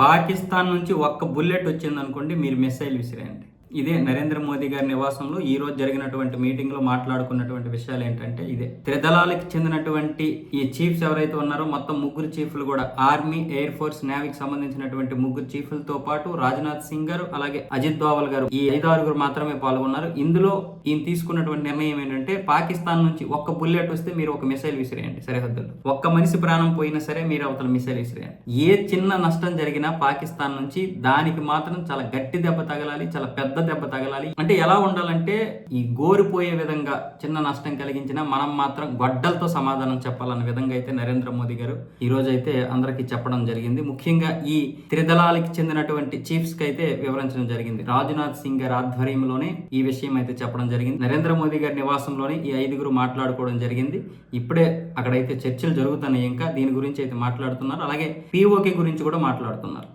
పాకిస్తాన్ నుంచి ఒక్క బుల్లెట్ వచ్చిందనుకోండి మీరు మిస్సైల్ విసిరేయండి. ఇదే నరేంద్ర మోదీ గారి నివాసంలో ఈ రోజు జరిగినటువంటి మీటింగ్లో మాట్లాడుకున్నటువంటి విషయాలు ఏంటంటే ఇదే. త్రిదళాలకు చెందినటువంటి ఈ చీఫ్స్ ఎవరైతే ఉన్నారో మొత్తం ముగ్గురు చీఫ్లు కూడా ఆర్మీ ఎయిర్ ఫోర్స్ నేవీకి సంబంధించినటువంటి ముగ్గురు చీఫ్లతో పాటు రాజ్నాథ్ సింగ్ గారు అలాగే అజిత్ దోవల్ గారు ఈ ఐదు ఆరుగురు మాత్రమే పాల్గొన్నారు. ఇందులో ఈయన తీసుకున్నటువంటి నిర్ణయం ఏంటంటే పాకిస్తాన్ నుంచి ఒక్క బుల్లెట్ వస్తే మీరు ఒక మిసైల్ విసిరేయండి సరిహద్దుల్లో ఒక్క మనిషి ప్రాణం పోయినా సరే మీరు అవతల మిసైల్ విసిరేయండి. ఏ చిన్న నష్టం జరిగినా పాకిస్తాన్ నుంచి దానికి మాత్రం చాలా గట్టి దెబ్బ తగలాలి చాలా పెద్ద పెద్ద దెబ్బ తగలాలి. అంటే ఎలా ఉండాలంటే ఈ గోరిపోయే విధంగా చిన్న నష్టం కలిగించినా మనం మాత్రం గొడ్డలతో సమాధానం చెప్పాలన్న విధంగా అయితే నరేంద్ర మోదీ గారు ఈ రోజు అయితే అందరికీ చెప్పడం జరిగింది. ముఖ్యంగా ఈ త్రిదళాలకి చెందినటువంటి చీఫ్స్కి అయితే వివరించడం జరిగింది. రాజ్నాథ్ సింగ్ గారి ఆధ్వర్యంలోనే ఈ విషయం అయితే చెప్పడం జరిగింది. నరేంద్ర మోదీ గారి నివాసంలోనే ఈ ఐదుగురు మాట్లాడుకోవడం జరిగింది. ఇప్పుడే అక్కడైతే చర్చలు జరుగుతున్నాయి. ఇంకా దీని గురించి అయితే మాట్లాడుతున్నారు. అలాగే పీఓకే గురించి కూడా మాట్లాడుతున్నారు.